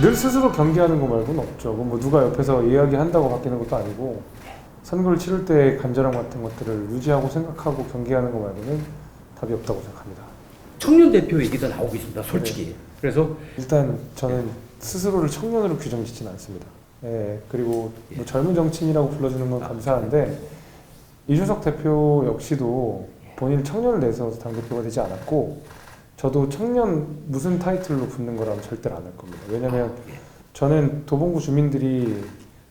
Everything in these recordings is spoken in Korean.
늘 스스로 경계하는 거 말고는 없죠. 뭐 누가 옆에서 이야기한다고 바뀌는 것도 아니고 선거를 치를 때 간절함 같은 것들을 유지하고 생각하고 경계하는 거 말고는 답이 없다고 생각합니다. 청년 대표 얘기도 나오고 있습니다. 솔직히. 그래서 일단 저는 스스로를 청년으로 규정짓지는 않습니다. 예, 그리고 뭐 젊은 정치인이라고 불러주는 건 감사한데 이준석 대표 역시도 본인 청년을 내세워서 당 대표가 되지 않았고 저도 청년 무슨 타이틀로 붙는 거라면 절대로 안할 겁니다. 왜냐면 저는 도봉구 주민들이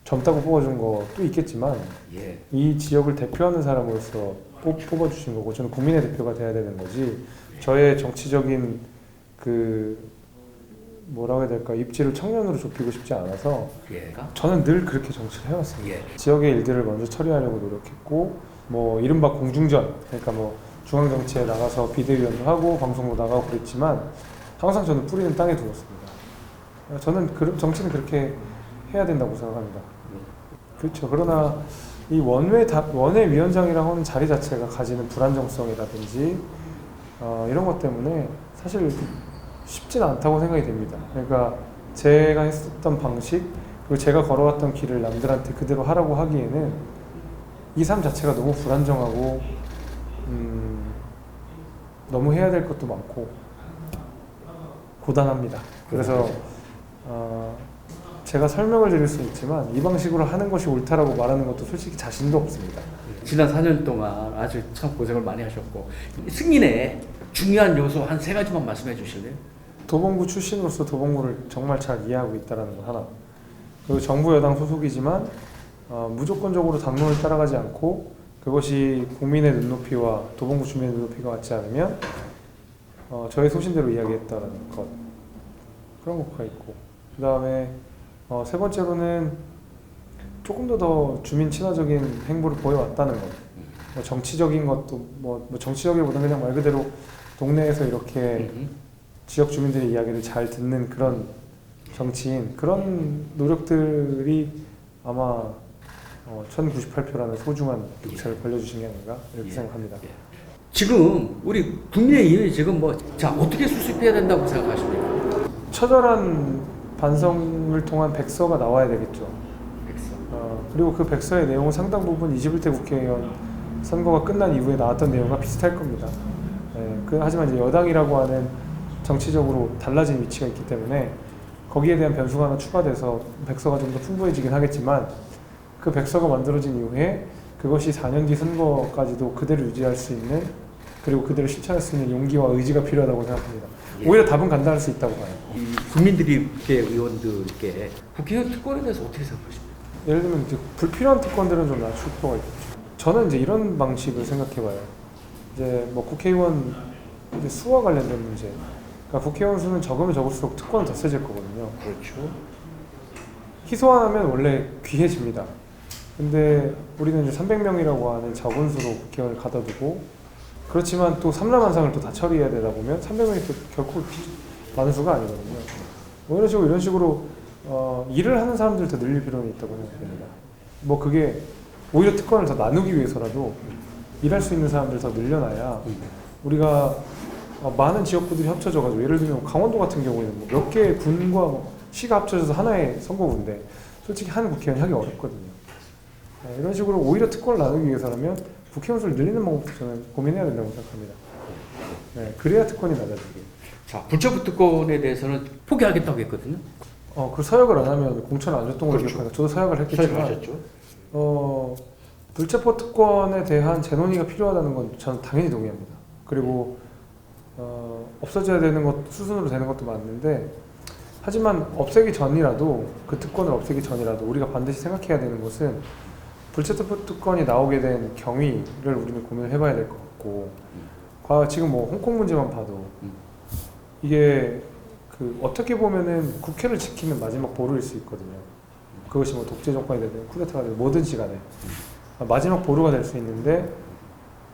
젊다고 뽑아준 것도 있겠지만 예. 이 지역을 대표하는 사람으로서 뽑, 뽑아주신 거고 저는 국민의 대표가 돼야 되는 거지 저의 정치적인 그 뭐라고 해야 될까 입지를 청년으로 좁히고 싶지 않아서 예. 저는 늘 그렇게 정치를 해왔습니다. 예. 지역의 일들을 먼저 처리하려고 노력했고 뭐 이른바 공중전 그러니까 뭐 중앙 정치에 나가서 비대위원도 하고 방송도 나가고 그랬지만 항상 저는 뿌리는 땅에 두었습니다. 저는 그, 정치는 그렇게 해야 된다고 생각합니다. 그렇죠. 그러나 이 원외 다, 원외 위원장이라고 하는 자리 자체가 가지는 불안정성이라든지 어, 이런 것 때문에 사실 쉽진 않다고 생각이 됩니다. 그러니까 제가 했었던 방식 그리고 제가 걸어왔던 길을 남들한테 그대로 하라고 하기에는 이 삶 자체가 너무 불안정하고 음, 너무 해야 될 것도 많고 고단합니다. 그래서 어, 제가 설명을 드릴 수 있지만 이 방식으로 하는 것이 옳다라고 말하는 것도 솔직히 자신도 없습니다. 지난 4년 동안 아주 참 고생을 많이 하셨고 승인의 중요한 요소 한 세 가지만 말씀해 주실래요? 도봉구 출신으로서 도봉구를 정말 잘 이해하고 있다는 것 하나. 그리고 정부 여당 소속이지만 어, 무조건적으로 당론을 따라가지 않고 그것이 국민의 눈높이와 도봉구 주민의 눈높이가 맞지 않으면 어, 저의 소신대로 이야기했다는 것 그런 것가 있고 그 다음에 어, 세 번째로는 조금 더 더 주민 친화적인 행보를 보여왔다는 것. 뭐 정치적인 것도 뭐, 뭐 정치적이보다는 그냥 말 그대로 동네에서 이렇게 음. 지역 주민들의 이야기를 잘 듣는 그런 정치인 그런 노력들이 아마 어, 1098표라는 소중한 득표를 벌려주신 게 아닌가 이렇게 예. 생각합니다. 지금 우리 국민의힘이 지금 뭐 자 어떻게 수습해야 된다고 생각하십니까? 처절한 반성을 통한 백서가 나와야 되겠죠. 백서. 어, 그리고 그 백서의 내용은 상당 부분 21대 국회의원 선거가 끝난 이후에 나왔던 내용과 비슷할 겁니다. 예, 그, 하지만 이제 여당이라고 하는 정치적으로 달라진 위치가 있기 때문에 거기에 대한 변수가 하나 추가돼서 백서가 좀 더 풍부해지긴 하겠지만 그 백서가 만들어진 이후에 그것이 4년 뒤 선거까지도 그대로 유지할 수 있는 그리고 그대로 실천할 수 있는 용기와 의지가 필요하다고 생각합니다. 예. 오히려 답은 간단할 수 있다고 봐요. 이 국민들께 의원들께 국회의원 특권에 대해서 어떻게 생각하십니까? 예를 들면 이제 불필요한 특권들은 좀 낮출 필요가 있겠죠. 저는 이제 이런 방식을 생각해봐요. 이제 뭐 국회의원 이제 수와 관련된 문제. 그러니까 국회의원 수는 적으면 적을수록 특권은 더 세질 거거든요. 그렇죠. 희소하면 원래 귀해집니다. 근데 우리는 이제 300명이라고 하는 적은 수로 국회의원을 가둬두고 그렇지만 또 삼라만상을 또 다 처리해야 되다 보면 300명이 또 결코 많은 수가 아니거든요. 뭐 이런 식으로 이런 식으로 어, 일을 하는 사람들 더 늘릴 필요는 있다고 생각합니다. 뭐 그게 오히려 특권을 더 나누기 위해서라도 일할 수 있는 사람들 더 늘려놔야 우리가 어, 많은 지역구들이 합쳐져가지고 예를 들면 강원도 같은 경우에는 뭐 몇 개의 군과 뭐 시가 합쳐져서 하나의 선거구인데 솔직히 한 국회의원이 하기 어렵거든요. 네, 이런 식으로 오히려 특권을 나누기 위해서라면 국회의원 수를 늘리는 방법도 저는 고민해야 된다고 생각합니다. 네, 그래야 특권이 낮아지게. 자 불체포 특권에 대해서는 포기하겠다고 했거든요. 어, 그 서약을 안 하면 공천을 안 줬던 걸 그렇죠. 기억하니까 저도 서약을 했겠지만. 어, 불체포 특권에 대한 재논의가 필요하다는 건 저는 당연히 동의합니다. 그리고 어, 없어져야 되는 것 수순으로 되는 것도 맞는데 하지만 없애기 전이라도 그 특권을 없애기 전이라도 우리가 반드시 생각해야 되는 것은 불체포 특권이 나오게 된 경위를 우리는 고민을 해봐야 될 것 같고 과 지금 뭐 홍콩 문제만 봐도 음. 이게 그 어떻게 보면은 국회를 지키는 마지막 보루일 수 있거든요. 그것이 뭐 독재 정권이 되든 쿠데타가 되든 뭐든지 간에 아, 마지막 보루가 될 수 있는데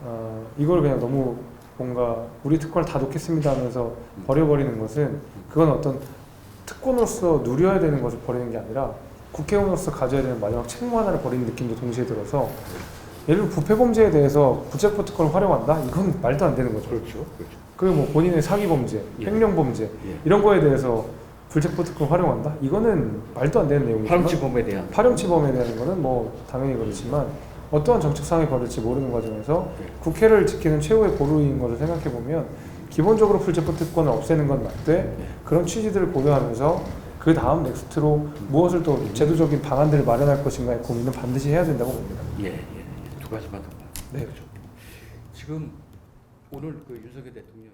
어, 이걸 그냥 너무 뭔가 우리 특권을 다 놓겠습니다 하면서 버려버리는 것은 그건 어떤 특권으로서 누려야 되는 것을 버리는 게 아니라 국회의원으로서 가져야 되는 마지막 책무 하나를 버리는 느낌도 동시에 들어서 예를 들어 부패 범죄에 대해서 부채포 특권을 활용한다? 이건 말도 안 되는 거죠. 그렇죠. 그렇죠. 그리고 뭐 본인의 사기 범죄, 예. 횡령 범죄 예. 이런 거에 대해서 불체포 특권 활용한다? 이거는 말도 안 되는 내용이지만 파렴치범에 대한 파렴치범에 대한 거는 뭐 당연히 그렇지만 어떠한 정책 상황이 벌어질지 모르는 과정에서 국회를 지키는 최후의 보루인 것을 생각해 보면 기본적으로 불체포 특권을 없애는 건 맞되 그런 취지들을 고려하면서 그 다음 넥스트로 무엇을 또 제도적인 방안들을 마련할 것인가의 고민은 반드시 해야 된다고 봅니다. 예, 예, 예. 두 가지만 더. 네. 그렇죠. 지금 오늘 그 윤석열 대통령이